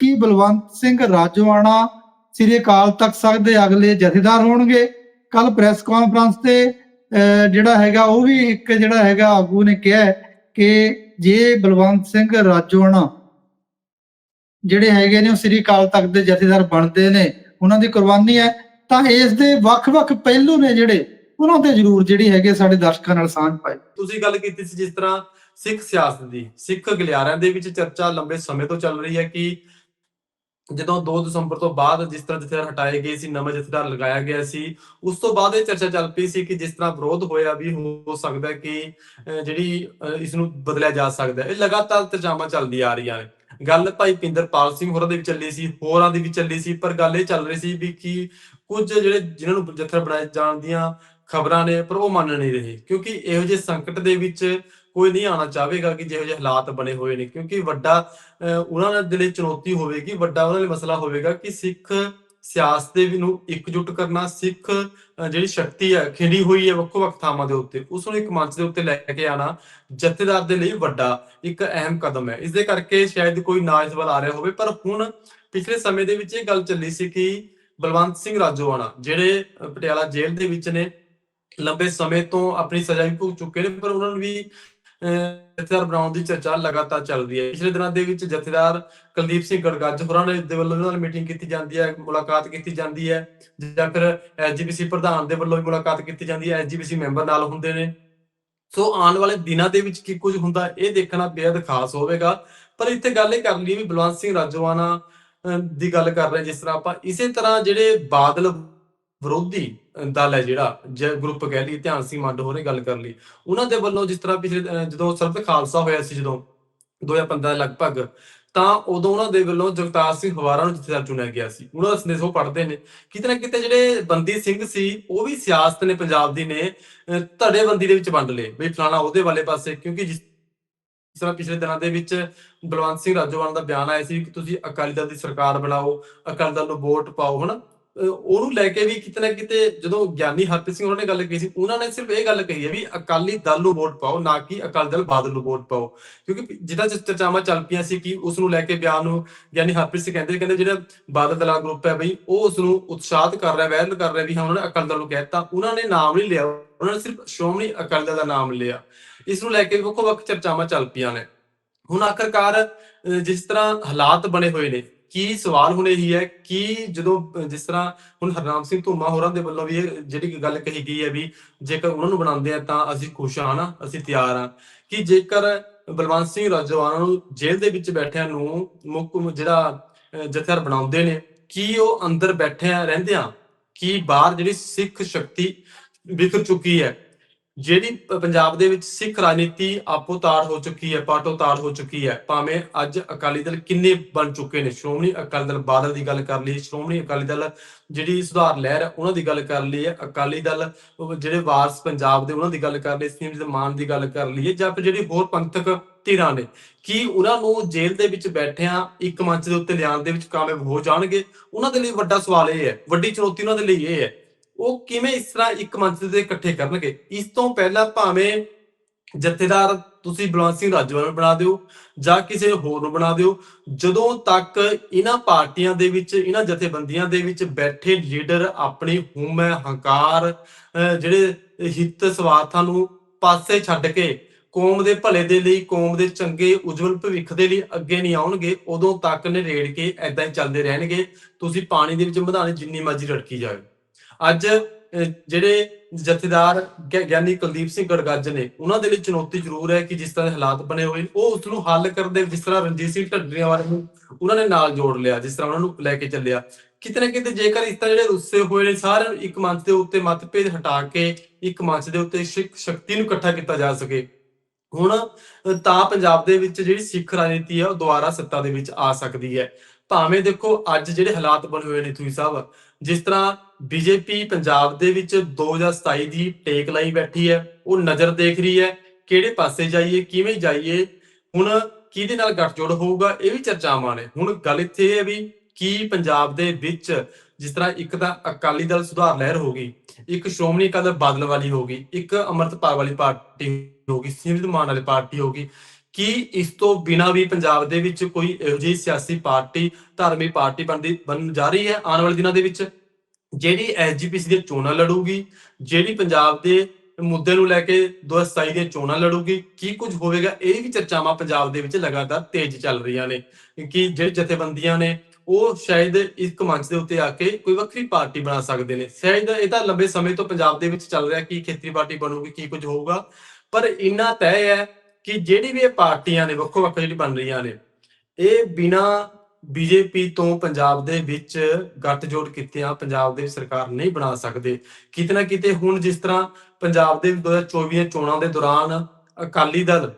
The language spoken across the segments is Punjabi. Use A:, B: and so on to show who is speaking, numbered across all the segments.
A: ਕੀ ਬਲਵੰਤ ਸਿੰਘ ਰਾਜੋਆਣਾ ਸ੍ਰੀ ਅਕਾਲ ਤਖਤ ਸਾਹਿਬ ਦੇ ਅਗਲੇ ਜਥੇਦਾਰ ਹੋਣਗੇ। ਕੱਲ ਪ੍ਰੈਸ ਕਾਨਫਰੰਸ ਤੇ ਜਿਹੜਾ ਹੈਗਾ ਉਹ ਵੀ ਇੱਕ ਜਿਹੜਾ ਹੈਗਾ ਆਗੂ ਨੇ ਕਿਹਾ ਕਿ ਜੇ ਬਲਵੰਤ ਸਿੰਘ ਰਾਜੋਆਣਾ ਜਿਹੜੇ ਹੈਗੇ ਨੇ ਉਹ ਸ੍ਰੀ ਅਕਾਲ ਤਖਤ ਦੇ ਜਥੇਦਾਰ ਬਣਦੇ ਨੇ, ਉਹਨਾਂ ਦੀ ਕੁਰਬਾਨੀ ਹੈ, ਤਾਂ ਇਸ ਦੇ ਵੱਖ-ਵੱਖ ਪਹਿਲੂ ਨੇ ਜਿਹੜੇ, ਉਹਨਾਂ ਤੇ ਜ਼ਰੂਰ ਜਿਹੜੀ ਹੈਗੇ ਸਾਡੇ ਦਰਸ਼ਕਾਂ ਨਾਲ ਸਾਂਝ ਪਾਏ
B: ਤੁਸੀਂ ਗੱਲ ਕੀਤੀ ਸੀ ਜਿਸ ਤਰ੍ਹਾਂ ਸਿੱਖ ਸਿਆਸਤ ਦੀ, ਸਿੱਖ ਗਲਿਆਰਿਆਂ ਦੇ ਵਿੱਚ ਚਰਚਾ ਲੰਬੇ ਸਮੇਂ ਤੋਂ ਚੱਲ ਰਹੀ ਹੈ ਕਿ ਜਦੋਂ 2 ਦਸੰਬਰ ਤੋਂ ਬਾਅਦ ਜਿਸ ਤਰ੍ਹਾਂ ਜਥੇਦਾਰ ਹਟਾਏ ਗਏ ਸੀ, ਨਵਾਂ ਜਥੇਦਾਰ ਲਗਾਇਆ ਗਿਆ ਸੀ, ਉਸ ਤੋਂ ਬਾਅਦ ਇਹ ਚਰਚਾ ਚੱਲ ਪਈ ਸੀ ਕਿ ਜਿਸ ਤਰ੍ਹਾਂ ਵਿਰੋਧ ਹੋਇਆ ਵੀ ਹੋ ਸਕਦਾ ਕਿ ਜਿਹੜੀ ਇਸ ਨੂੰ ਬਦਲਿਆ ਜਾ ਸਕਦਾ ਇਹ ਲਗਾਤਾਰ ਚਰਚਾਵਾਂ ਚੱਲਦੀਆਂ ਆ ਰਹੀਆਂ ਨੇ। ਗੱਲ ਭਾਈ ਪਿੰਦਰਪਾਲ ਸਿੰਘ ਹੋਰਾਂ ਦੇ ਵੀ ਚੱਲੀ ਸੀ, ਹੋਰਾਂ ਦੀ ਵੀ ਚੱਲੀ ਸੀ, ਪਰ ਗੱਲ ਇਹ ਚੱਲ ਰਹੀ ਸੀ ਵੀ ਕਿ ਕੁਝ ਜਿਹੜੇ, ਜਿਨ੍ਹਾਂ ਨੂੰ ਜਥੇਦਾਰ ਬਣਾਏ ਜਾਣ ਦੀਆਂ ਖਬਰਾਂ ਨੇ, ਪਰ ਉਹ ਮੰਨ ਨਹੀਂ ਰਹੇ। ਕਿਉਂਕਿ ਇਹੋ ਜਿਹੇ ਸੰਕਟ ਦੇ ਵਿੱਚ ਕੋਈ ਨਹੀਂ ਆਣਾ ਚਾਹੇਗਾ ਕਿ ਜਿਹੋ ਜਿਹੇ ਹਾਲਾਤ ਬਣੇ ਹੋਏ ਨੇ, ਕਿਉਂਕਿ ਵੱਡਾ ਉਹਨਾਂ ਦੇ ਲਈ ਚੁਣੌਤੀ ਹੋਵੇਗੀ, ਵੱਡਾ ਉਹਨਾਂ ਲਈ ਮਸਲਾ ਹੋਵੇਗਾ ਕਿ ਸਿੱਖ ਸਿਆਸਤ ਦੇ ਨੂੰ ਇਕਜੁੱਟ ਕਰਨਾ, ਸਿੱਖ ਜਿਹੜੀ ਸ਼ਕਤੀ ਹੈ ਖਿੰਡੀ ਹੋਈ ਹੈ ਵੱਖੋ ਵੱਖ ਥਾਵਾਂ ਦੇ ਉੱਤੇ, ਉਸ ਨੂੰ ਇੱਕ ਮੰਚ ਦੇ ਉੱਤੇ ਲੈ ਕੇ ਆਣਾ ਜਥੇਦਾਰ ਦੇ ਲਈ ਵੱਡਾ ਇੱਕ ਅਹਿਮ ਕਦਮ ਹੈ। ਇਸ ਦੇ ਕਰਕੇ ਸ਼ਾਇਦ ਕੋਈ ਨਾ ਇਸ ਆ ਰਿਹਾ ਹੋਵੇ, ਪਰ ਹੁਣ ਪਿਛਲੇ ਸਮੇਂ ਦੇ ਵਿੱਚ ਇਹ ਗੱਲ ਚੱਲੀ ਸੀ ਕਿ ਬਲਵੰਤ ਸਿੰਘ ਰਾਜੋਆਣਾ, ਜਿਹੜੇ ਪਟਿਆਲਾ ਜੇਲ੍ਹ ਦੇ ਵਿੱਚ ਨੇ, ਲੰਬੇ ਸਮੇਂ ਤੋਂ ਆਪਣੀ ਸਜ਼ਾ ਵੀ ਭੁਗਤ ਚੁੱਕੇ ਨੇ, ਪਰ ਉਹਨਾਂ ਨੂੰ ਵੀ ਜਥੇਦਾਰ ਬਣਾਉਣ ਦੀ ਚਰਚਾ ਲਗਾਤਾਰ ਚੱਲ ਰਹੀ ਹੈ। ਪਿਛਲੇ ਦਿਨਾਂ ਦੇ ਵਿੱਚ ਜਥੇਦਾਰ ਕੁਲਦੀਪ ਸਿੰਘ ਗੜਗੱਜ ਹੋਰਾਂ ਨੇ ਦੇ ਵੱਲੋਂ ਨਾਲ ਮੀਟਿੰਗ ਕੀਤੀ ਜਾਂਦੀ ਹੈ, ਮੁਲਾਕਾਤ ਕੀਤੀ ਜਾਂਦੀ ਹੈ ਜਾਂ ਫਿਰ ਐਸਜੀਪੀਸੀ ਪ੍ਰਧਾਨ ਦੇ ਵੱਲੋਂ ਵੀ ਮੁਲਾਕਾਤ ਕੀਤੀ ਜਾਂਦੀ ਹੈ, ਐਸਜੀਪੀਸੀ ਮੈਂਬਰ ਨਾਲ ਹੁੰਦੇ ਨੇ। ਸੋ ਆਉਣ ਵਾਲੇ ਦਿਨਾਂ ਦੇ ਵਿੱਚ ਕੀ ਕੁਝ ਹੁੰਦਾ ਇਹ ਦੇਖਣਾ ਬੇहद ਖਾਸ ਹੋਵੇਗਾ। ਪਰ ਇੱਥੇ ਗੱਲ ਇਹ ਕਰ ਲਈ ਵੀ ਬਲਵੰਤ ਸਿੰਘ ਰਾਜੋਆਣਾ ਦੀ ਗੱਲ ਕਰ ਰਹੇ ਜਿਸ ਤਰ੍ਹਾਂ ਆਪਾਂ ਇਸੇ ਤਰ੍ਹਾਂ ਜਿਹੜੇ ਬਾਦਲ ਵਿਰੋਧੀ ਦਲ ਹੈ ਜਿਹੜਾ, ਜੇ ਗਰੁੱਪ ਕਹਿ ਲਈ ਧਿਆਨ ਸਿੰਘ ਮੰਡ ਹੋਰੇ ਗੱਲ ਕਰ ਲਈ। ਉਹਨਾਂ ਦੇ ਵੱਲੋਂ ਜਿਸ ਤਰ੍ਹਾਂ ਪਿਛਲੇ ਜਦੋਂ ਸਰਬਤ ਖਾਲਸਾ ਹੋਇਆ ਸੀ, ਜਦੋਂ 2015 ਦੇ ਲਗਭਗ, ਤਾਂ ਉਦੋਂ ਉਹਨਾਂ ਦੇ ਵੱਲੋਂ ਜਗਤਾਰ ਸਿੰਘ ਹਵਾਰਾ ਨੂੰ ਜਥੇਦਾਰ ਚੁਣਿਆ ਗਿਆ ਸੀ। ਉਹਨਾਂ ਦਾ ਸੰਦੇਸ਼ ਉਹ ਪੜ੍ਹਦੇ ਨੇ। ਕਿਤੇ ਨਾ ਕਿਤੇ ਜਿਹੜੇ ਬੰਦੀ ਸਿੰਘ ਸੀ, ਉਹ ਵੀ ਸਿਆਸਤ ਨੇ, ਪੰਜਾਬ ਦੀ ਨੇ ਧੜੇਬੰਦੀ ਦੇ ਵਿੱਚ ਵੰਡ ਲਏ। ਵੀ ਫਲਾਣਾ ਉਹਦੇ ਵਾਲੇ ਪਾਸੇ, ਕਿਉਂਕਿ ਜਿਸ ਜਿਸ ਤਰ੍ਹਾਂ ਪਿਛਲੇ ਦਿਨਾਂ ਦੇ ਵਿੱਚ ਬਲਵੰਤ ਸਿੰਘ ਰਾਜੋਵਾਲ ਦਾ ਬਿਆਨ ਆਇਆ ਸੀ ਕਿ ਤੁਸੀਂ ਅਕਾਲੀ ਦਲ ਦੀ ਸਰਕਾਰ ਬਣਾਓ, ਅਕਾਲੀ ਦਲ ਨੂੰ ਵੋਟ ਪਾਓ, ਹਨਾ? ਉਹਨੂੰ ਲੈ ਕੇ ਵੀ ਕਿਤੇ ਨਾ ਕਿਤੇ ਜਦੋਂ ਗਿਆਨੀ ਹਰਪ੍ਰੀਤ ਸਿੰਘ ਉਹਨਾਂ ਨੇ ਗੱਲ ਕਹੀ ਸੀ, ਉਹਨਾਂ ਨੇ ਸਿਰਫ ਇਹ ਗੱਲ ਕਹੀ ਹੈ ਵੀ ਅਕਾਲੀ ਦਲ ਨੂੰ ਵੋਟ ਪਾਓ, ਨਾ ਕਿ ਅਕਾਲੀ ਦਲ ਬਾਦਲ ਨੂੰ ਵੋਟ ਪਾਓ। ਕਿਉਂਕਿ ਜਿਹਦਾ ਚਰਚਾਵਾਂ ਚੱਲ ਪਈਆਂ ਸੀ ਕਿ ਉਸ ਨੂੰ ਲੈ ਕੇ ਬਿਆਨ ਨੂੰ ਗਿਆਨੀ ਹਰਪ੍ਰੀਤ ਸਿੰਘ ਕਹਿੰਦੇ ਕਹਿੰਦੇ ਜਿਹੜਾ ਬਾਦਲ ਦਲਾਂ ਗਰੁੱਪ ਹੈ ਬਈ, ਉਹ ਉਸ ਨੂੰ ਉਤਸ਼ਾਹਿਤ ਕਰ ਰਿਹਾ ਵਾਇਰਲ ਕਰ ਰਿਹਾ ਵੀ ਹਾਂ, ਉਹਨਾਂ ਨੇ ਅਕਾਲੀ ਦਲ ਨੂੰ ਕਹਿਤਾ ਉਹਨਾਂ ਨੇ ਨਾਮ ਨਹੀਂ ਲਿਆ, ਉਹਨਾਂ ਨੇ ਸਿਰਫ ਸ਼੍ਰੋਮਣੀ ਅਕਾਲੀ ਦਲ ਦਾ ਨਾਮ ਲਿਆ। ਇਸ ਨੂੰ ਲੈ ਕੇ ਵੱਖੋ ਵੱਖ ਚਰਚਾਵਾਂ ਚੱਲ ਪਈਆਂ ਨੇ। ਹੁਣ ਆਖਰਕਾਰ ਜਿਸ ਤਰ੍ਹਾਂ ਹਾਲਾਤ ਬਣੇ ਹੋਏ ਨੇ ਕੀ ਸਵਾਲ ਹੁਣ ਇਹੀ ਹੈ ਕਿ ਜਦੋਂ, ਜਿਸ ਤਰ੍ਹਾਂ ਹੁਣ ਹਰਨਾਮ ਸਿੰਘ ਧੂਮਾ ਹੋਰਾਂ ਦੇ ਵੱਲੋਂ ਵੀ ਇਹ ਜਿਹੜੀ ਗੱਲ ਕਹੀ ਗਈ ਹੈ ਵੀ ਜੇਕਰ ਉਹਨਾਂ ਨੂੰ ਬਣਾਉਂਦੇ ਆ ਤਾਂ ਅਸੀਂ ਖੁਸ਼ ਹਾਂ ਨਾ, ਅਸੀਂ ਤਿਆਰ ਹਾਂ। ਕਿ ਜੇਕਰ ਬਲਵੰਤ ਸਿੰਘ ਰਾਜੋਆਣਾ ਨੂੰ ਜੇਲ੍ਹ ਦੇ ਵਿੱਚ ਬੈਠਿਆਂ ਨੂੰ ਮੁੱਖ ਜਿਹੜਾ, ਅਹ, ਜਥੇਦਾਰ ਬਣਾਉਂਦੇ ਨੇ, ਕੀ ਉਹ ਅੰਦਰ ਬੈਠਿਆਂ ਰਹਿੰਦਿਆਂ, ਕੀ ਬਾਹਰ ਜਿਹੜੀ ਸਿੱਖ ਸ਼ਕਤੀ ਵਿਖਰ ਚੁੱਕੀ ਹੈ ਜਿਹੜੀ ਪੰਜਾਬ ਦੇ ਵਿੱਚ ਸਿੱਖ ਰਾਜਨੀਤੀ ਆਪੋ ਤਾੜ ਹੋ ਚੁੱਕੀ ਹੈ, ਪਾਟੋ ਤਾੜ ਹੋ ਚੁੱਕੀ ਹੈ, ਭਾਵੇਂ ਅੱਜ ਅਕਾਲੀ ਦਲ ਕਿੰਨੇ ਬਣ ਚੁੱਕੇ ਨੇ, ਸ਼੍ਰੋਮਣੀ ਅਕਾਲੀ ਦਲ ਬਾਦਲ ਦੀ ਗੱਲ ਕਰ ਲਈ ਸ਼੍ਰੋਮਣੀ ਅਕਾਲੀ ਦਲ ਜਿਹੜੀ ਸੁਧਾਰ ਲਹਿਰ ਹੈ, ਉਹਨਾਂ ਦੀ ਗੱਲ ਕਰ ਲਈ ਹੈ ਅਕਾਲੀ ਦਲ ਜਿਹੜੇ ਵਾਰਸ ਪੰਜਾਬ ਦੇ, ਉਹਨਾਂ ਦੀ ਗੱਲ ਕਰ ਲਈ ਸਿਮਰਜੀਤ ਮਾਨ ਦੀ ਗੱਲ ਕਰ ਲਈ ਹੈ ਜਾਂ ਫਿਰ ਜਿਹੜੀ ਹੋਰ ਪੰਥਕ ਧਿਰਾਂ ਨੇ, ਕੀ ਉਹਨਾਂ ਨੂੰ ਜੇਲ੍ਹ ਦੇ ਵਿੱਚ ਬੈਠਿਆਂ ਇੱਕ ਮੰਚ ਦੇ ਉੱਤੇ ਲਿਆਉਣ ਦੇ ਵਿੱਚ ਕਾਮਯਾਬ ਹੋ ਜਾਣਗੇ? ਉਹਨਾਂ ਦੇ ਲਈ ਵੱਡਾ ਸਵਾਲ ਇਹ ਹੈ, ਵੱਡੀ ਚੁਣੌਤੀ ਉਹਨਾਂ ਦੇ ਲਈ ਇਹ ਹੈ ਉਹ ਕਿਵੇਂ ਇਸ ਤਰ੍ਹਾਂ ਇੱਕ ਮੰਚ ਤੇ ਇਕੱਠੇ ਕਰਨਗੇ? ਇਸ ਤੋਂ ਪਹਿਲਾਂ ਭਾਵੇਂ ਜਥੇਦਾਰ ਤੁਸੀਂ ਬਲਵੰਤ ਸਿੰਘ ਰਾਜਵਾਲ ਨੂੰ ਬਣਾ ਦਿਓ ਜਾਂ ਕਿਸੇ ਹੋਰ ਨੂੰ ਬਣਾ ਦਿਓ, ਜਦੋਂ ਤੱਕ ਇਹਨਾਂ ਪਾਰਟੀਆਂ ਦੇ ਵਿੱਚ, ਇਹਨਾਂ ਜਥੇਬੰਦੀਆਂ ਦੇ ਵਿੱਚ ਬੈਠੇ ਲੀਡਰ ਆਪਣੀ ਹਉਮੈ ਹੰਕਾਰ, ਅਹ ਜਿਹੜੇ ਹਿੱਤ ਸਵਾਰਥਾਂ ਨੂੰ ਪਾਸੇ ਛੱਡ ਕੇ ਕੌਮ ਦੇ ਭਲੇ ਦੇ ਲਈ, ਕੌਮ ਦੇ ਚੰਗੇ, ਉਜਵਲ ਭਵਿੱਖ ਦੇ ਲਈ ਅੱਗੇ ਨਹੀਂ ਆਉਣਗੇ, ਉਦੋਂ ਤੱਕ ਨੇ ਰੇੜ ਕੇ ਐਦਾਂ ਹੀ ਚੱਲਦੇ ਰਹਿਣਗੇ। ਤੁਸੀਂ ਪਾਣੀ ਦੇ ਵਿੱਚ ਮਧਾਣੀ ਜਿੰਨੀ ਮਰਜ਼ੀ ਰੜਕੀ ਜਾਓ। ਅੱਜ ਜਿਹੜੇ ਜਥੇਦਾਰ ਗਿਆਨੀ ਕੁਲਦੀਪ ਸਿੰਘ ਗੜਗੱਜ ਨੇ, ਉਹਨਾਂ ਦੇ ਲਈ ਚੁਣੌਤੀ ਜ਼ਰੂਰ ਹੈ ਕਿ ਜਿਸ ਤਰ੍ਹਾਂ ਦੇ ਹਾਲਾਤ ਬਣੇ ਹੋਏ, ਉਹ ਉਸ ਨੂੰ ਹੱਲ ਕਰਨ ਦੇ, ਜਿਸ ਤਰ੍ਹਾਂ ਰਣਜੀਤ ਸਿੰਘ ਢੱਡਰੀਆਂ ਵਾਲੇ ਨੂੰ ਉਹਨਾਂ ਨੇ ਨਾਲ ਜੋੜ ਲਿਆ, ਜਿਸ ਤਰ੍ਹਾਂ ਉਹਨਾਂ ਨੂੰ ਲੈ ਕੇ ਚੱਲਿਆ। ਕਿਤੇ ਨਾ ਕਿਤੇ ਜੇਕਰ ਇਸ ਤਰ੍ਹਾਂ ਜਿਹੜੇ ਰੁੱਸੇ ਹੋਏ ਨੇ, ਸਾਰਿਆਂ ਨੂੰ ਇੱਕ ਮੰਚ ਦੇ ਉੱਤੇ ਮਤਭੇਦ ਹਟਾ ਕੇ, ਇੱਕ ਮੰਚ ਦੇ ਉੱਤੇ ਸਿੱਖ ਸ਼ਕਤੀ ਨੂੰ ਇਕੱਠਾ ਕੀਤਾ ਜਾ ਸਕੇ। ਹੁਣ ਤਾਂ ਪੰਜਾਬ ਦੇ ਵਿੱਚ ਜਿਹੜੀ ਸਿੱਖ ਰਾਜਨੀਤੀ ਹੈ ਉਹ ਦੁਬਾਰਾ ਸੱਤਾ ਦੇ ਵਿੱਚ ਆ ਸਕਦੀ ਹੈ। ਭਾਵੇਂ ਦੇਖੋ, ਅੱਜ ਜਿਹੜੇ ਹਾਲਾਤ ਬਣੇ ਹੋਏ ਨੇ, ਤੁਸੀਂ ਸਾਹਿਬ ਜਿਸ ਤਰ੍ਹਾਂ ਬੀਜੇਪੀ ਪੰਜਾਬ ਦੇ ਵਿੱਚ 2027 ਦੀ ਟੇਕ ਲਾਈ ਬੈਠੀ ਹੈ, ਉਹ ਨਜ਼ਰ ਦੇਖ ਰਹੀ ਹੈ, ਕਿਹੜੇ ਪਾਸੇ ਜਾਈਏ, ਕਿਵੇਂ ਜਾਈਏ, ਹੁਣ ਕਿਹਦੇ ਨਾਲ ਗੱਠਜੋੜ ਹੋਊਗਾ, ਇਹ ਵੀ ਚਰਚਾਵਾਂ ਨੇ। ਹੁਣ ਗੱਲ ਇੱਥੇ ਇਹ ਹੈ ਵੀ ਕੀ ਪੰਜਾਬ ਦੇ ਵਿੱਚ ਜਿਸ ਤਰ੍ਹਾਂ ਇੱਕ ਤਾਂ ਅਕਾਲੀ ਦਲ ਸੁਧਾਰ ਲਹਿਰ ਹੋ ਗਈ, ਇੱਕ ਸ਼੍ਰੋਮਣੀ ਅਕਾਲੀ ਦਲ ਬਾਦਲ ਵਾਲੀ ਹੋ ਗਈ, ਇੱਕ ਅੰਮ੍ਰਿਤਪਾਲ ਵਾਲੀ ਪਾਰਟੀ ਹੋ ਗਈ ਸਿਮਰਜੀਤ ਮਾਨ ਵਾਲੀ ਪਾਰਟੀ ਹੋ ਗਈ ਕਿ ਇਸ ਤੋਂ ਬਿਨਾਂ ਵੀ ਪੰਜਾਬ ਦੇ ਵਿੱਚ ਕੋਈ ਇਹੋ ਜਿਹੀ ਸਿਆਸੀ ਪਾਰਟੀ, ਧਾਰਮਿਕ ਪਾਰਟੀ ਬਣਦੀ ਬਣ ਜਾ ਰਹੀ ਹੈ ਆਉਣ ਵਾਲੇ ਦਿਨਾਂ ਦੇ ਵਿੱਚ? ਜਿਹੜੀ ਐਸਜੀਪੀਸੀ ਦੀਆਂ ਚੋਣਾਂ ਲੜੂਗੀ, ਜਿਹੜੀ ਪੰਜਾਬ ਦੇ ਮੁੱਦੇ ਨੂੰ ਲੈ ਕੇ 2027 ਦੀਆਂ ਚੋਣਾਂ ਲੜੂਗੀ, ਕੀ ਕੁਝ ਹੋਵੇਗਾ? ਇਹ ਵੀ ਚਰਚਾਵਾਂ ਪੰਜਾਬ ਦੇ ਵਿੱਚ ਲਗਾਤਾਰ ਤੇਜ਼ ਚੱਲ ਰਹੀਆਂ ਨੇ। ਕਿ ਜਿਹੜੇ ਜਥੇਬੰਦੀਆਂ ਨੇ, ਉਹ ਸ਼ਾਇਦ ਇੱਕ ਮੰਚ ਦੇ ਉੱਤੇ ਆ ਕੇ ਕੋਈ ਵੱਖਰੀ ਪਾਰਟੀ ਬਣਾ ਸਕਦੇ ਨੇ। ਸ਼ਾਇਦ ਇਹ ਤਾਂ ਲੰਬੇ ਸਮੇਂ ਤੋਂ ਪੰਜਾਬ ਦੇ ਵਿੱਚ ਚੱਲ ਰਿਹਾ, ਕਿ ਖੇਤਰੀ ਪਾਰਟੀ ਬਣੂਗੀ, ਕੀ ਕੁਝ ਹੋਊਗਾ। ਪਰ ਇੰਨਾ ਤੈਅ ਹੈ ਕਿ ਜਿਹੜੀ ਵੀ ਇਹ ਪਾਰਟੀਆਂ ਨੇ ਵੱਖੋ ਵੱਖ ਜਿਹੜੀ ਬਣ ਰਹੀਆਂ ਨੇ, ਇਹ ਬਿਨਾ ਬੀਜੇਪੀ ਤੋਂ ਪੰਜਾਬ ਦੇ ਵਿੱਚ ਗੱਠਜੋੜ ਕੀਤਿਆਂ ਪੰਜਾਬ ਦੇ ਸਰਕਾਰ ਨਹੀਂ ਬਣਾ ਸਕਦੇ। ਕਿਤੇ ਨਾ ਕਿਤੇ ਹੁਣ ਜਿਸ ਤਰ੍ਹਾਂ ਪੰਜਾਬ ਦੇ 2024 ਦੀਆਂ ਚੋਣਾਂ ਦੇ ਦੌਰਾਨ ਅਕਾਲੀ ਦਲ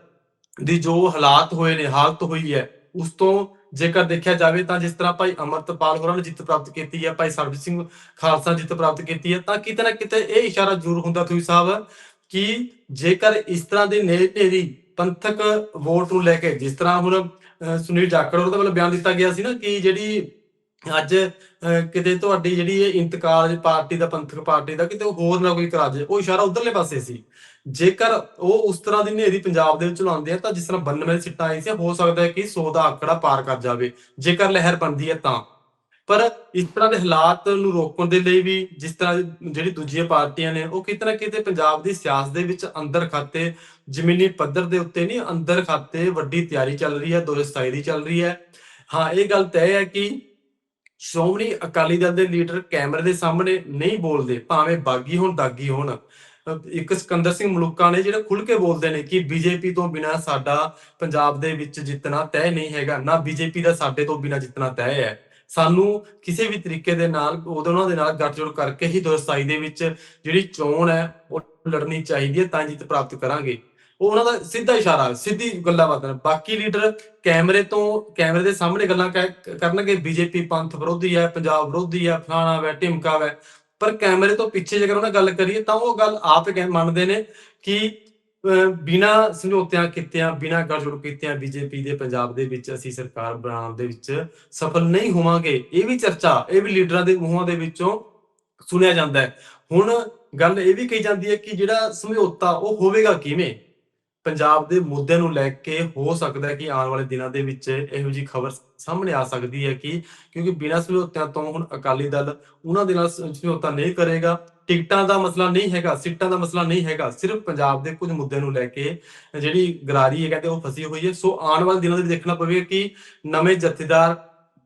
B: ਦੀ ਜੋ ਹਾਲਾਤ ਹੋਏ ਨੇ, ਹਾਲਤ ਹੋਈ ਹੈ, ਉਸ ਤੋਂ ਜੇਕਰ ਦੇਖਿਆ ਜਾਵੇ ਤਾਂ ਜਿਸ ਤਰ੍ਹਾਂ ਭਾਈ ਅਮਰਤਪਾਲ ਹੋਰਾਂ ਨੇ ਜਿੱਤ ਪ੍ਰਾਪਤ ਕੀਤੀ ਹੈ, ਭਾਈ ਸਰਬਜੀਤ ਸਿੰਘ ਖਾਲਸਾ ਜਿੱਤ ਪ੍ਰਾਪਤ ਕੀਤੀ ਹੈ, ਤਾਂ ਕਿਤੇ ਨਾ ਕਿਤੇ ਇਹ ਇਸ਼ਾਰਾ ਜ਼ਰੂਰ ਹੁੰਦਾ, ਤੁਸੀਂ ਸਾਹਿਬ, ਕਿ ਜੇਕਰ ਇਸ ਤਰ੍ਹਾਂ ਦੇ ਨੇਰੀ ਪੰਥਕ ਵੋਟ ਨੂੰ ਲੈ ਕੇ, ਜਿਸ ਤਰ੍ਹਾਂ ਹੁਣ ਸੁਨੀਲ ਜਾਖੜ ਉਹਦੇ ਵੱਲੋਂ ਬਿਆਨ ਦਿੱਤਾ ਗਿਆ ਸੀ ਨਾ ਕਿ ਜਿਹੜੀ ਅੱਜ ਕਿਤੇ ਤੁਹਾਡੀ ਜਿਹੜੀ ਇਹ ਇੰਤਕਾਲ ਪਾਰਟੀ ਦਾ, ਪੰਥਕ ਪਾਰਟੀ ਦਾ, ਕਿਤੇ ਹੋਰ ਨਾ ਕੋਈ ਕਰਾ ਜੇ ਉਹ ਇਸ਼ਾਰਾ ਉਧਰਲੇ ਪਾਸੇ ਸੀ। ਜੇਕਰ ਉਹ ਉਸ ਤਰ੍ਹਾਂ ਦੀ ਨੇਰੀ ਪੰਜਾਬ ਦੇ ਵਿੱਚ ਲਾਉਂਦੇ ਆ, ਤਾਂ ਜਿਸ ਤਰ੍ਹਾਂ 92 ਸੀਟਾਂ ਆਈ ਸੀ, ਹੋ ਸਕਦਾ ਹੈ ਕਿ 100 ਦਾ ਆંકੜਾ ਪਾਰ ਕਰ ਜਾਵੇ। ਜੇਕਰ ਲਹਿਰ ਬਣਦੀ ਹੈ ਤਾਂ। ਪਰ ਇਸ ਤਰ੍ਹਾਂ ਦੇ ਹਾਲਾਤ ਨੂੰ ਰੋਕਣ ਦੇ ਲਈ ਵੀ ਜਿਸ ਤਰ੍ਹਾਂ ਜਿਹੜੀ ਦੂਜੀਆਂ ਪਾਰਟੀਆਂ ਨੇ, ਉਹ ਕਿਤੇ ਨਾ ਕਿਤੇ ਪੰਜਾਬ ਦੀ ਸਿਆਸਤ ਦੇ ਵਿੱਚ ਅੰਦਰ ਖਾਤੇ, ਜ਼ਮੀਨੀ ਪੱਧਰ ਦੇ ਉੱਤੇ ਨਹੀਂ, ਅੰਦਰ ਖਾਤੇ ਵੱਡੀ ਤਿਆਰੀ ਚੱਲ ਰਹੀ ਹੈ 2027 ਦੀ ਚੱਲ ਰਹੀ ਹੈ। ਹਾਂ, ਇਹ ਗੱਲ ਤੈਅ ਹੈ ਕਿ ਸ਼੍ਰੋਮਣੀ ਅਕਾਲੀ ਦਲ ਦੇ ਲੀਡਰ ਕੈਮਰੇ ਦੇ ਸਾਹਮਣੇ ਨਹੀਂ ਬੋਲਦੇ, ਭਾਵੇਂ ਬਾਗੀ ਹੋਣ, ਦਾਗੀ ਹੋਣ। ਇੱਕ ਸਿਕੰਦਰ ਸਿੰਘ ਮਲੂਕਾ ਨੇ ਜਿਹੜੇ ਖੁੱਲ ਕੇ ਬੋਲਦੇ ਨੇ ਕਿ ਬੀਜੇਪੀ ਤੋਂ ਬਿਨਾ ਸਾਡਾ ਪੰਜਾਬ ਦੇ ਵਿੱਚ ਜਿੱਤਣਾ ਤੈਅ ਨਹੀਂ ਹੈਗਾ, ਨਾ ਬੀਜੇਪੀ ਦਾ ਸਾਡੇ ਤੋਂ ਬਿਨਾ ਜਿੱਤਣਾ ਤੈਅ ਹੈ। ਸਾਨੂੰ ਕਿਸੇ ਵੀ ਤਰੀਕੇ ਦੇ ਨਾਲ, ਉਹਦੇ ਉਹਨਾਂ ਦੇ ਨਾਲ ਗੱਠਜੋੜ ਕਰਕੇ ਹੀ 2027 ਦੇ ਵਿੱਚ ਜਿਹੜੀ ਚੋਣ ਹੈ, ਉਹ ਲੜਨੀ ਚਾਹੀਦੀ ਹੈ, ਤਾਂ ਜਿੱਤ ਪ੍ਰਾਪਤ ਕਰਾਂਗੇ। ਉਹ ਉਹਨਾਂ ਦਾ ਸਿੱਧਾ ਇਸ਼ਾਰਾ, ਸਿੱਧੀ ਗੱਲਾਂ ਬਾਤਾਂ ਬਾਕੀ ਲੀਡਰ ਕੈਮਰੇ ਤੋਂ, ਕੈਮਰੇ ਦੇ ਸਾਹਮਣੇ ਗੱਲਾਂ ਕਹਿ- ਕਰਨਗੇ, ਬੀਜੇਪੀ ਪੰਥ ਵਿਰੋਧੀ ਹੈ, ਪੰਜਾਬ ਵਿਰੋਧੀ ਹੈ, ਫਲਾਣਾ ਵੈ, ਢਿਮਕਾ ਵੈ। ਪਰ ਕੈਮਰੇ ਤੋਂ ਪਿੱਛੇ ਜੇਕਰ ਉਹਨਾਂ ਗੱਲ ਕਰੀਏ, ਤਾਂ ਉਹ ਗੱਲ ਆਪ ਕਹਿ, ਮੰਨਦੇ ਨੇ ਕਿ ਬਿਨਾ ਸਮਝੌਤਿਆਂ ਕੀਤਿਆਂ, ਬਿਨਾ ਗੱਠਜੋੜ ਕੀਤਿਆਂ ਬੀਜੇਪੀ ਦੇ ਪੰਜਾਬ ਦੇ ਵਿੱਚ ਅਸੀਂ ਸਰਕਾਰ ਬਣਾਉਣ ਦੇ ਵਿੱਚ ਸਫਲ ਨਹੀਂ ਹੋਵਾਂਗੇ। ਇਹ ਵੀ ਚਰਚਾ, ਇਹ ਵੀ ਲੀਡਰਾਂ ਦੇ ਮੂੰਹਾਂ ਦੇ ਵਿੱਚੋਂ ਸੁਣਿਆ ਜਾਂਦਾ ਹੈ। ਹੁਣ ਗੱਲ ਇਹ ਵੀ ਕਹੀ ਜਾਂਦੀ ਹੈ ਕਿ ਜਿਹੜਾ ਸਮਝੌਤਾ ਉਹ ਹੋਵੇਗਾ ਕਿਵੇਂ? ਪੰਜਾਬ ਦੇ ਮੁੱਦੇ ਨੂੰ ਲੈ ਕੇ ਹੋ ਸਕਦਾ ਹੈ ਕਿ ਆਉਣ ਵਾਲੇ ਦਿਨਾਂ ਦੇ ਵਿੱਚ ਇਹੋ ਜੀ ਖਬਰ ਸਾਹਮਣੇ ਆ ਸਕਦੀ ਹੈ ਕਿ ਕਿਉਂਕਿ ਬਿਨਾਂ ਸਮਝੌਤਿਆਂ ਤੋਂ ਹੁਣ ਅਕਾਲੀ ਦਲ ਉਹਨਾਂ ਦੇ ਨਾਲ ਸਮਝੌਤਾ ਨਹੀਂ ਕਰੇਗਾ। ਟਿਕਟਾਂ ਦਾ ਮਸਲਾ ਨਹੀਂ ਹੈਗਾ ਸੀਟਾਂ ਦਾ ਮਸਲਾ ਨਹੀਂ ਹੈਗਾ ਸਿਰਫ ਪੰਜਾਬ ਦੇ ਕੁਝ ਮੁੱਦਿਆਂ ਨੂੰ ਲੈ ਕੇ ਜਿਹੜੀ ਗਰਾਰੀ ਹੈ ਕਹਿੰਦੇ ਉਹ ਫਸੀ ਹੋਈ ਹੈ। ਸੋ ਆਉਣ ਵਾਲੇ ਦਿਨਾਂ ਦੇ ਵਿੱਚ ਦੇਖਣਾ ਪਵੇਗਾ ਕਿ ਨਵੇਂ ਜਥੇਦਾਰ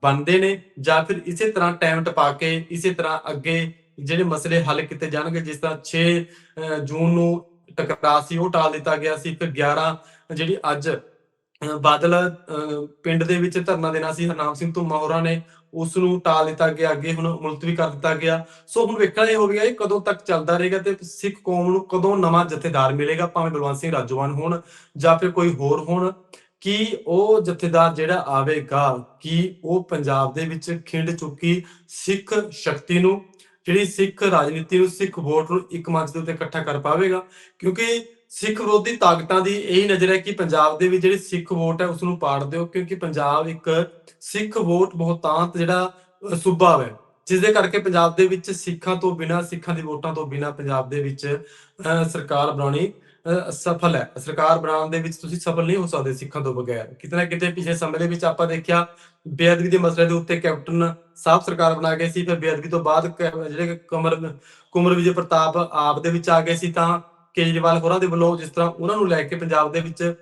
B: ਬਣਦੇ ਨੇ ਜਾਂ ਫਿਰ ਇਸੇ ਤਰ੍ਹਾਂ ਟਾਈਮ ਟਪਾ ਕੇ ਇਸੇ ਤਰ੍ਹਾਂ ਅੱਗੇ ਜਿਹੜੇ ਮਸਲੇ ਹੱਲ ਕੀਤੇ ਜਾਣਗੇ ਜਿਸ ਤਰ੍ਹਾਂ 6 ਅਹ, ਜੂਨ ਨੂੰ ਟਕਰਾਅ ਸੀ ਉਹ ਟਾਲ ਦਿੱਤਾ ਗਿਆ ਸੀ। ਫਿਰ 11 ਜਿਹੜੀ ਅੱਜ ਬਾਦਲ ਪਿੰਡ ਦੇ ਵਿੱਚ ਧਰਨਾ ਦੇਣਾ ਸੀ, ਹਰਨਾਮ ਸਿੰਘ ਧੁੰਮਾ ਹੋਰਾਂ ਨੇ ਉਸ ਨੂੰ ਟਾਲ ਦਿੱਤਾ ਗਿਆ, ਅੱਗੇ ਹੁਣ ਮੁਲਤਵੀ ਕਰ ਦਿੱਤਾ ਗਿਆ। ਸੋ ਹੁਣ ਵੇਖਣਾ ਇਹ ਹੋਵੇਗਾ ਇਹ ਕਦੋਂ ਤੱਕ ਚੱਲਦਾ ਰਹੇਗਾ ਤੇ ਸਿੱਖ ਕੌਮ ਨੂੰ ਕਦੋਂ ਨਵਾਂ ਜਥੇਦਾਰ ਮਿਲੇਗਾ? ਭਾਵੇਂ ਬਲਵੰਤ ਸਿੰਘ ਰਾਜੋਵਾਨ ਹੋਣ ਜਾਂ ਫਿਰ ਕੋਈ ਹੋਰ ਹੋਣ, ਕਿ ਉਹ ਜਥੇਦਾਰ ਜਿਹੜਾ ਆਵੇਗਾ, ਕਿ ਉਹ ਪੰਜਾਬ ਦੇ ਵਿੱਚ ਖਿੰਡ ਚੁੱਕੀ ਸਿੱਖ ਸ਼ਕਤੀ ਨੂੰ ਜਿਹੜੀ ਸਿੱਖ ਰਾਜਨੀਤੀ ਨੂੰ ਸਿੱਖ ਵੋਟ ਨੂੰ ਇੱਕ ਮੰਚ ਦੇ ਉੱਤੇ ਇਕੱਠਾ ਕਰ ਪਾਵੇਗਾ। ਕਿਉਂਕਿ ਸਿੱਖ ਵਿਰੋਧੀ ਤਾਕਤਾਂ ਦੀ ਇਹੀ ਨਜ਼ਰ ਹੈ ਕਿ ਪੰਜਾਬ ਦੇ ਵਿੱਚ ਜਿਹੜੀ ਸਿੱਖ ਵੋਟ ਹੈ ਉਸ ਨੂੰ ਪਾੜ ਦਿਓ। ਕਿਉਂਕਿ ਪੰਜਾਬ ਇੱਕ ਸਿੱਖ ਵੋਟ ਬਹੁਤਾਂਤ ਜਿਹੜਾ ਸੂਬਾ ਹੈ ਜਿਸ ਦੇ ਕਰਕੇ ਪੰਜਾਬ ਦੇ ਵਿੱਚ ਸਿੱਖਾਂ ਤੋਂ ਬਿਨਾਂ ਸਿੱਖਾਂ ਦੀ ਵੋਟਾਂ ਤੋਂ ਬਿਨਾਂ ਪੰਜਾਬ ਦੇ ਵਿੱਚ ਅਹ, ਸਰਕਾਰ ਬਣਾਉਣੀ ਸਫਲ ਹੈ। ਸਰਕਾਰ ਬਣਾਉਣ ਦੇ ਵਿੱਚ ਤੁਸੀਂ ਸਫਲ ਨਹੀਂ ਹੋ ਸਕਦੇ ਸਿੱਖਾਂ ਤੋਂ ਬਗੈਰ। ਕਿਤੇ ਨਾ ਕਿਤੇ ਪਿਛਲੇ ਸਮੇਂ ਦੇ ਵਿੱਚ ਆਪਾਂ ਦੇਖਿਆ, ਬੇਅਦਬੀ ਦੇ ਮਸਲੇ ਦੇ ਉੱਤੇ ਕੈਪਟਨ ਸਾਹਿਬ ਸਰਕਾਰ ਬਣਾ ਗਏ ਸੀ, ਫਿਰ ਬੇਅਦਬੀ ਤੋਂ ਬਾਅਦ ਜਿਹੜੇ ਕਮਰ, ਕੁਮਰ ਵਿਜੇ ਪ੍ਰਤਾਪ ਆਪ ਦੇ ਵਿੱਚ ਆ ਗਏ ਸੀ, ਤਾਂ ਕੇਜਰੀਵਾਲ ਹੋਰਾਂ ਦੇ ਵੱਲੋਂ ਜਿਸ ਤਰ੍ਹਾਂ ਉਹਨਾਂ ਨੂੰ ਲੈ ਕੇ ਪੰਜਾਬ ਦੇ ਵਿੱਚ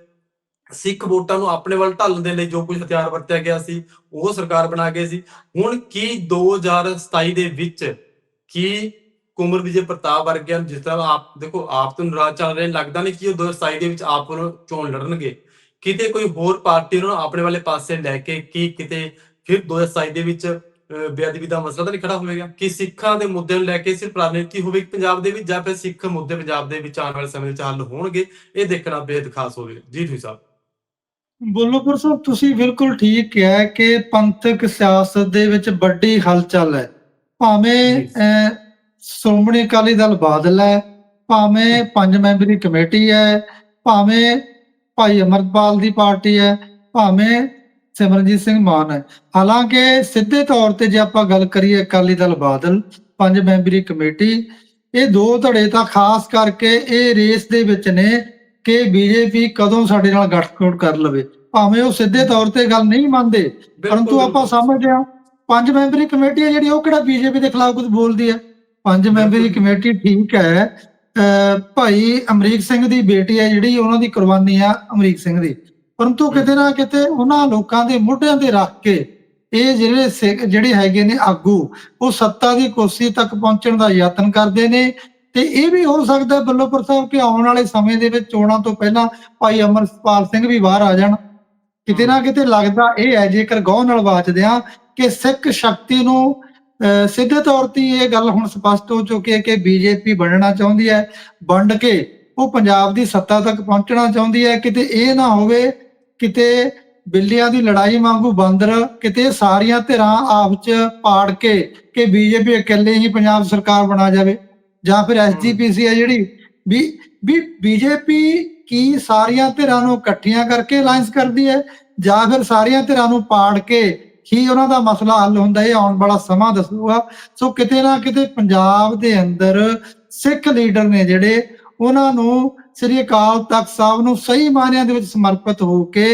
B: ਸਿੱਖ ਵੋਟਾਂ ਨੂੰ ਆਪਣੇ ਵੱਲ ਢਾਲਣ ਦੇ ਲਈ ਜੋ ਕੁਝ ਹਥਿਆਰ ਵਰਤਿਆ ਗਿਆ ਸੀ, ਉਹ ਸਰਕਾਰ ਬਣਾ ਗਏ ਸੀ। ਹੁਣ ਕੀ 2027 ਦੇ ਵਿੱਚ ਕੀ ਕੁਮਰ ਵਿਜੇ ਪ੍ਰਤਾਪ ਵਰਗਿਆਂ ਨੂੰ ਜਿਸ ਤਰ੍ਹਾਂ ਆਪ ਦੇਖੋ ਆਪ ਤੋਂ ਨਾਰਾਜ਼ ਚੱਲ ਰਹੇ ਲੱਗਦਾ ਨਹੀਂ ਕਿ ਉਹ 2027 ਦੇ ਵਿੱਚ ਆਪ ਨੂੰ ਚੋਣ ਲੜਨਗੇ। ਕਿਤੇ ਕੋਈ ਹੋਰ ਪਾਰਟੀ ਉਹਨਾਂ ਨੂੰ ਆਪਣੇ ਵਾਲੇ ਪਾਸੇ ਲੈ ਕੇ ਕੀ ਕਿਤੇ ਫਿਰ 2027 ਦੇ ਵਿੱਚ ਬੇਅਦਬੀ ਦਾ ਮਸਲਾ ਤਾਂ ਨਹੀਂ ਖੜਾ ਹੋਵੇਗਾ? ਕਿ ਸਿੱਖਾਂ ਦੇ ਮੁੱਦੇ ਨੂੰ ਲੈ ਕੇ ਸਿਰਫ ਰਾਜਨੀਤੀ ਹੋਵੇਗੀ ਪੰਜਾਬ ਦੇ ਵਿੱਚ ਜਾਂ ਫਿਰ ਸਿੱਖ ਮੁੱਦੇ ਪੰਜਾਬ ਦੇ ਵਿੱਚ ਆਉਣ ਵਾਲੇ ਸਮੇਂ ਵਿੱਚ ਹੱਲ ਹੋਣਗੇ? ਇਹ ਦੇਖਣਾ ਬੇहद ਖਾਸ ਹੋਵੇਗਾ ਜੀ ਤੁਸੀਂ ਸਾਹਿਬ
A: ਬੋਲੋਪੁਰ ਸਾਹਿਬ ਤੁਸੀਂ ਬਿਲਕੁਲ ਠੀਕ ਕਿਹਾ ਕਿ ਪੰਥਕ ਸਿਆਸਤ ਦੇ ਵਿੱਚ ਵੱਡੀ ਹਲਚਲ ਹੈ। ਭਾਵੇਂ
B: ਜੀ।
A: ਸ਼੍ਰੋਮਣੀ ਅਕਾਲੀ ਦਲ ਬਾਦਲ ਹੈ ਭਾਵੇਂ ਪੰਜ ਮੈਂਬਰੀ ਕਮੇਟੀ ਹੈ ਭਾਵੇਂ ਭਾਈ ਅਮਰਪਾਲ ਦੀ ਪਾਰਟੀ ਹੈ ਭਾਵੇਂ ਸਿਮਰਨਜੀਤ ਸਿੰਘ ਮਾਨ ਹੈ। ਹਾਲਾਂਕਿ ਸਿੱਧੇ ਤੌਰ ਤੇ ਜੇ ਆਪਾਂ ਗੱਲ ਕਰੀਏ ਅਕਾਲੀ ਦਲ ਬਾਦਲ ਪੰਜ ਮੈਂਬਰੀ ਕਮੇਟੀ ਇਹ ਦੋ ਧੜੇ ਤਾਂ ਖਾਸ ਕਰਕੇ ਇਹ ਰੇਸ ਦੇ ਵਿੱਚ ਨੇ ਕਿ ਬੀਜੇਪੀ ਕਦੋਂ ਸਾਡੇ ਨਾਲ ਗੱਠਜੋੜ ਕਰ ਲਵੇ। ਭਾਵੇਂ ਉਹ ਸਿੱਧੇ ਤੌਰ ਤੇ ਗੱਲ ਨਹੀਂ ਮੰਨਦੇ ਪਰੰਤੂ ਆਪਾਂ ਸਮਝਦੇ ਹਾਂ ਪੰਜ ਮੈਂਬਰੀ ਕਮੇਟੀ ਹੈ ਜਿਹੜੀ ਉਹ ਕਿਹੜਾ ਬੀਜੇਪੀ ਦੇ ਖਿਲਾਫ ਕੁਝ ਬੋਲਦੀ ਹੈ? ਪੰਜ ਮੈਂਬਰੀ। ਕਮੇਟੀ ਠੀਕ ਹੈ। ਭਾਈ ਅਮਰੀਕ ਸਿੰਘ ਦੀ ਬੇਟੀ ਹੈ ਜਿਹੜੀ ਉਹਨਾਂ ਦੀ ਕੁਰਬਾਨੀ ਆ ਅਮਰੀਕ ਸਿੰਘ ਦੀ। ਪਰੰਤੂ ਕਿਤੇ ਨਾ ਕਿਤੇ ਉਹਨਾਂ ਲੋਕਾਂ ਦੇ ਮੋਢਿਆਂ ਤੇ ਰੱਖ ਕੇ ਇਹ ਜਿਹੜੇ ਜਿਹੜੇ ਹੈਗੇ ਨੇ ਆਗੂ ਉਹ ਸੱਤਾ ਦੀ ਕੁਰਸੀ ਤੱਕ ਪਹੁੰਚਣ ਦਾ ਯਤਨ ਕਰਦੇ ਨੇ। ਤੇ ਇਹ ਵੀ ਹੋ ਸਕਦਾ ਬੱਲੋਪੁਰ ਸਾਹਿਬ ਕਿ ਆਉਣ ਵਾਲੇ ਸਮੇਂ ਦੇ ਵਿੱਚ ਚੋਣਾਂ ਤੋਂ ਪਹਿਲਾਂ ਭਾਈ ਅਮਰਪਾਲ ਸਿੰਘ ਵੀ ਬਾਹਰ ਆ ਜਾਣ। ਕਿਤੇ ਨਾ ਕਿਤੇ ਲੱਗਦਾ ਇਹ ਹੈ ਜੇਕਰ ਗੌਰ ਨਾਲ ਵਾਚਦੇ ਆ ਕਿ ਸਿੱਖ ਸ਼ਕਤੀ ਨੂੰ ਸਿੱਧੇ ਤੌਰ ਤੇ ਇਹ ਗੱਲ ਹੁਣ ਸਪਸ਼ਟ ਹੋ ਚੁੱਕੀ ਹੈ ਕਿ ਬੀਜੇਪੀ ਬਣਨਾ ਚਾਹੁੰਦੀ ਹੈ ਵੰਡ ਕੇ ਉਹ ਪੰਜਾਬ ਦੀ ਸੱਤਾ ਤੱਕ ਪਹੁੰਚਣਾ ਚਾਹੁੰਦੀ ਹੈ ਕਿਤੇ ਇਹ ਨਾ ਹੋਵੇ ਕਿਤੇ ਬਿੱਲੀਆਂ ਦੀ ਲੜਾਈ ਵਾਂਗੂ ਬਾਂਦਰ ਕਿਤੇ ਸਾਰੀਆਂ ਧਿਰਾਂ ਆਪਸ ਚ ਪਾੜ ਕੇ ਕਿ ਬੀਜੇਪੀ ਇਕੱਲੇ ਹੀ ਪੰਜਾਬ ਸਰਕਾਰ ਬਣਾ ਜਾਵੇ। ਜਾਂ ਫਿਰ ਐਸਜੀਪੀਸੀ ਹੈ ਜਿਹੜੀ ਵੀ ਵੀ ਬੀਜੇਪੀ ਕੀ ਸਾਰੀਆਂ ਧਿਰਾਂ ਨੂੰ ਇਕੱਠੀਆਂ ਕਰਕੇ ਅਲਾਈਅੰਸ ਕਰਦੀ ਹੈ ਜਾਂ ਫਿਰ ਸਾਰੀਆਂ ਧਿਰਾਂ ਨੂੰ ਪਾੜ ਕੇ ਹੀ ਉਹਨਾਂ ਦਾ ਮਸਲਾ ਹੱਲ ਹੁੰਦਾ ਹੈ ਇਹ ਆਉਣ ਵਾਲਾ ਸਮਾਂ ਦੱਸੂਗਾ। ਸੋ ਕਿਤੇ ਨਾ ਕਿਤੇ ਪੰਜਾਬ ਦੇ ਅੰਦਰ ਸਿੱਖ ਲੀਡਰ ਨੇ ਜਿਹੜੇ, ਉਹਨਾਂ ਨੂੰ ਸ੍ਰੀ ਅਕਾਲ ਤਖਤ ਸਾਹਿਬ ਨੂੰ ਸਹੀ ਮਾਇਨਿਆਂ ਦੇ ਵਿੱਚ ਸਮਰਪਿਤ ਹੋ ਕੇ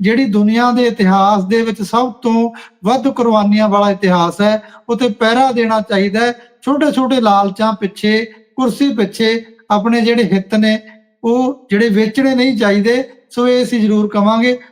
A: ਜਿਹੜੀ ਦੁਨੀਆ ਦੇ ਇਤਿਹਾਸ ਦੇ ਵਿੱਚ ਸਭ ਤੋਂ ਵੱਧ ਕੁਰਬਾਨੀਆਂ ਵਾਲਾ ਇਤਿਹਾਸ ਹੈ ਉਤੇ ਪਹਿਰਾ ਦੇਣਾ ਚਾਹੀਦਾ ਹੈ। ਛੋਟੇ ਛੋਟੇ ਲਾਲਚਾਂ ਪਿੱਛੇ, ਕੁਰਸੀ ਪਿੱਛੇ ਆਪਣੇ ਜਿਹੜੇ ਹਿੱਤ ਨੇ, ਉਹ ਜਿਹੜੇ ਵੇਚਣੇ ਨਹੀਂ ਚਾਹੀਦੇ, ਸੋ ਇਹ ਅਸੀਂ ਜ਼ਰੂਰ ਕਵਾਂਗੇ।